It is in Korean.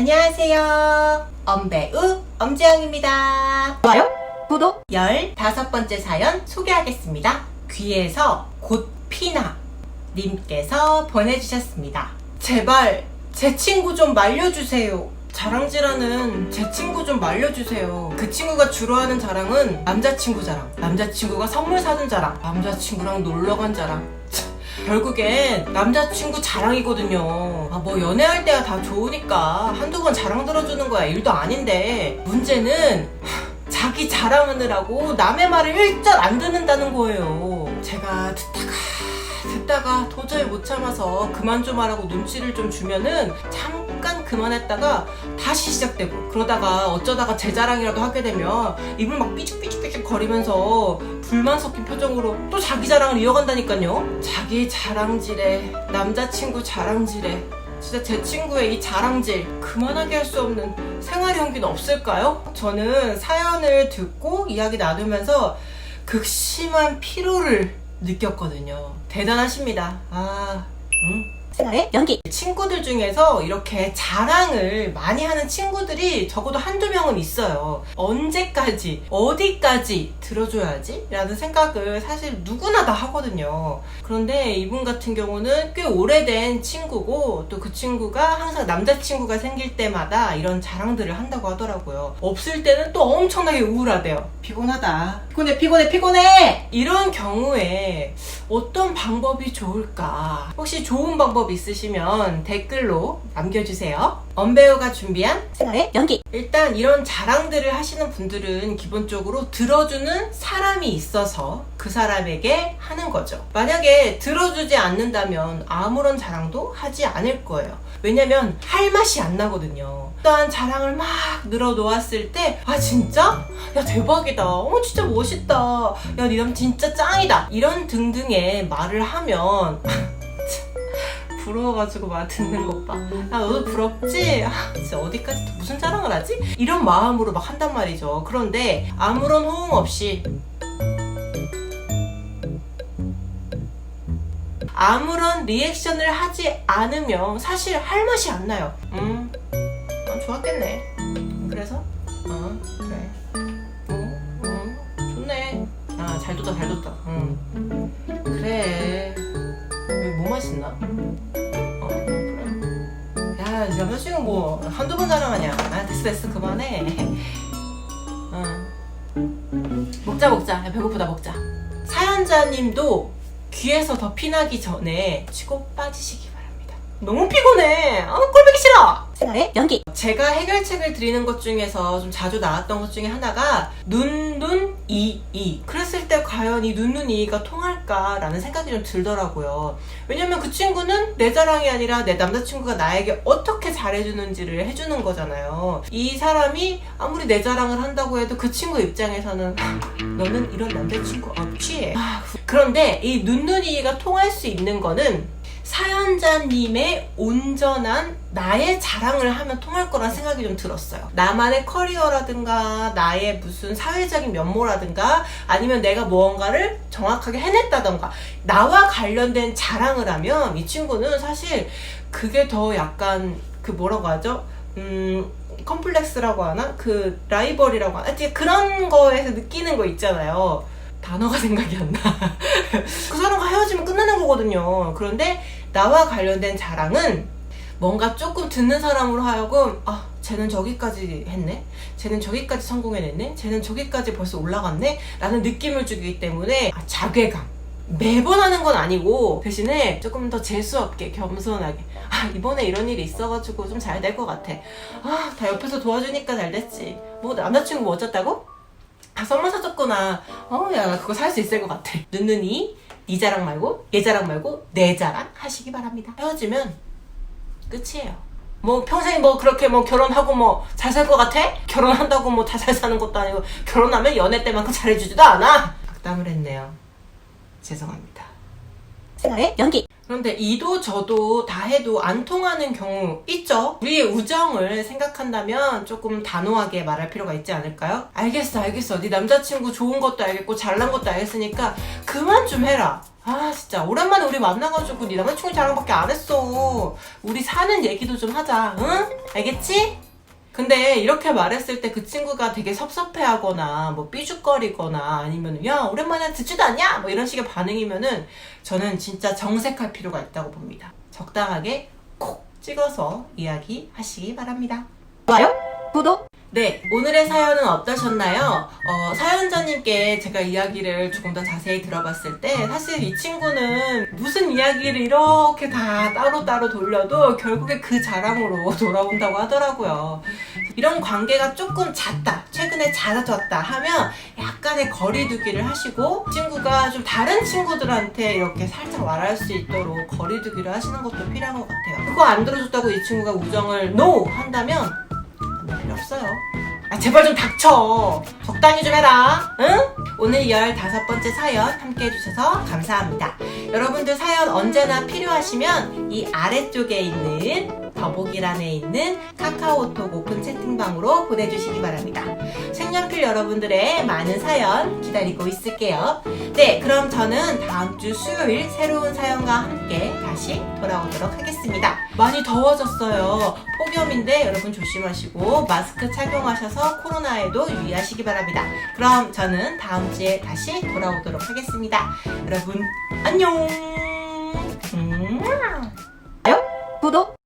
안녕하세요. 엄배우 엄지영입니다. 좋아요, 구독, 15번째 사연 소개하겠습니다. 귀에서 곧 피나 님께서 보내주셨습니다. 제발 제 친구 좀 말려주세요. 자랑질하는 제 친구 좀 말려주세요. 그 친구가 주로 하는 자랑은 남자친구 자랑. 남자친구가 선물 사준 자랑. 남자친구랑 놀러 간 자랑. 참, 결국엔 남자친구 자랑이거든요. 아, 뭐 연애할 때야 다 좋으니까 한두 번 자랑 들어주는 거야. 일도 아닌데. 문제는 하, 자기 자랑하느라고 남의 말을 일절 안 듣는다는 거예요. 제가 듣다가 듣다가 도저히 못 참아서 그만 좀 하라고 눈치를 좀 주면은 잠깐 그만했다가 다시 시작되고 그러다가 어쩌다가 제 자랑이라도 하게 되면 입을 막 삐죽삐죽삐죽 거리면서 불만 섞인 표정으로 또 자기 자랑을 이어간다니까요. 자기 자랑질에 남자친구 자랑질에 진짜 제 친구의 이 자랑질 그만하게 할 수 없는 생활 연기는 없을까요? 저는 사연을 듣고 이야기 나누면서 극심한 피로를 느꼈거든요. 대단하십니다. 아, 응? 생활의 연기, 친구들 중에서 이렇게 자랑을 많이 하는 친구들이 적어도 한두 명은 있어요. 언제까지, 어디까지 들어줘야지? 라는 생각을 사실 누구나 다 하거든요. 그런데 이분 같은 경우는 꽤 오래된 친구고 또 그 친구가 항상 남자친구가 생길 때마다 이런 자랑들을 한다고 하더라고요. 없을 때는 또 엄청나게 우울하대요. 피곤하다. 피곤해, 피곤해, 피곤해! 이런 경우에 어떤 방법이 좋을까? 혹시 좋은 방법 있으시면 댓글로 남겨주세요. 엄배우가 준비한 생활의 연기, 일단 이런 자랑들을 하시는 분들은 기본적으로 들어주는 사람이 있어서 그 사람에게 하는 거죠. 만약에 들어주지 않는다면 아무런 자랑도 하지 않을 거예요. 왜냐면 할 맛이 안 나거든요. 일단 자랑을 막 늘어놓았을 때, 아, 진짜? 야, 대박이다. 어, 진짜 멋있다. 야, 니남 진짜 짱이다. 이런 등등의 말을 하면, 부러워가지고 막 듣는 것 봐. 아, 너도 부럽지? 아, 진짜 어디까지 또 무슨 자랑을 하지? 이런 마음으로 막 한단 말이죠. 그런데 아무런 호응 없이 아무런 리액션을 하지 않으면 사실 할 맛이 안 나요. 음, 어, 좋았겠네. 그래서, 어, 그래. 어, 어, 좋네. 아, 잘 뒀다, 잘 뒀다. 응. 남자친구 뭐, 한두 번 자랑하냐. 아, 됐어, 됐어. 그만해. 어. 먹자, 먹자. 야, 배고프다, 먹자. 사연자님도 귀에서 더 피나기 전에 치고 빠지시기 바랍니다. 너무 피곤해. 아, 꼴보기 싫어. 생활의 연기, 제가 해결책을 드리는 것 중에서 좀 자주 나왔던 것 중에 하나가 눈, 눈, 이, 이. 그랬을 때 과연 이 눈, 눈, 이가 통할까라는 생각이 좀 들더라고요. 왜냐면 그 친구는 내 자랑이 아니라 내 남자친구가 나에게 어떻게 잘해주는지를 해주는 거잖아요. 이 사람이 아무리 내 자랑을 한다고 해도 그 친구 입장에서는 너는 이런 남자친구 없지? 아, 그런데 이 눈, 눈, 이가 통할 수 있는 거는 사연자님의 온전한 나의 자랑을 하면 통할 거란 생각이 좀 들었어요. 나만의 커리어라든가 나의 무슨 사회적인 면모라든가 아니면 내가 무언가를 정확하게 해냈다던가 나와 관련된 자랑을 하면 이 친구는 사실 그게 더 약간 그 뭐라고 하죠? 음, 컴플렉스라고 하나? 그 라이벌이라고 하나? 그런 거에서 느끼는 거 있잖아요. 단어가 생각이 안 나. 그 사람과 헤어지면 끝나는 거거든요. 그런데 나와 관련된 자랑은 뭔가 조금 듣는 사람으로 하여금 아 쟤는 저기까지 했네? 쟤는 저기까지 성공해냈네? 쟤는 저기까지 벌써 올라갔네? 라는 느낌을 주기 때문에 아, 자괴감. 매번 하는 건 아니고 대신에 조금 더 재수없게 겸손하게. 아 이번에 이런 일이 있어가지고 좀 잘 될 것 같아. 아 다 옆에서 도와주니까 잘 됐지. 뭐 남자친구 뭐 어쩌다고? 아 선물 사줬구나. 어 야 나 그거 살 수 있을 것 같아. 눈눈이 네 자랑 말고 얘 자랑 말고 내 자랑 하시기 바랍니다. 헤어지면 끝이에요. 뭐 평생 뭐 그렇게 뭐 결혼하고 뭐 잘 살 것 같아? 결혼한다고 뭐 다 잘 사는 것도 아니고 결혼하면 연애 때만큼 잘해주지도 않아. 악담을 했네요. 죄송합니다. 생활의 연기, 그런데 이도 저도 다 해도 안 통하는 경우 있죠? 우리의 우정을 생각한다면 조금 단호하게 말할 필요가 있지 않을까요? 알겠어, 알겠어. 네 남자친구 좋은 것도 알겠고 잘난 것도 알겠으니까 그만 좀 해라. 아 진짜 오랜만에 우리 만나가지고 네 남자친구 자랑밖에 안 했어 우리 사는 얘기도 좀 하자 응? 알겠지? 근데 이렇게 말했을 때 그 친구가 되게 섭섭해하거나 뭐 삐죽거리거나 아니면 야 오랜만에 듣지도 않냐? 뭐 이런 식의 반응이면은 저는 진짜 정색할 필요가 있다고 봅니다 적당하게 콕 찍어서 이야기하시기 바랍니다 좋아요 구독 네, 오늘의 사연은 어떠셨나요? 어, 사연자님께 제가 이야기를 조금 더 자세히 들어봤을 때 사실 이 친구는 무슨 이야기를 이렇게 다 따로따로 돌려도 결국에 그 자랑으로 돌아온다고 하더라고요. 이런 관계가 조금 잦다, 최근에 잦아졌다 하면 약간의 거리두기를 하시고 친구가 좀 다른 친구들한테 이렇게 살짝 말할 수 있도록 거리두기를 하시는 것도 필요한 것 같아요. 그거 안 들어줬다고 이 친구가 우정을 NO! 한다면 없어요. 아, 제발 좀 닥쳐. 적당히 좀 해라. 응? 오늘 15번째 사연 함께 해주셔서 감사합니다. 여러분들 사연 언제나 필요하시면 이 아래쪽에 있는 더보기란에 있는 카카오톡 오픈 채팅방으로 보내주시기 바랍니다. 색연필 여러분들의 많은 사연 기다리고 있을게요. 네, 그럼 저는 다음 주 수요일 새로운 사연과 함께 다시 돌아오도록 하겠습니다. 많이 더워졌어요. 폭염인데 여러분 조심하시고 마스크 착용하셔서 코로나에도 유의하시기 바랍니다. 그럼 저는 다음 주에 다시 돌아오도록 하겠습니다. 여러분 안녕. 음. 구독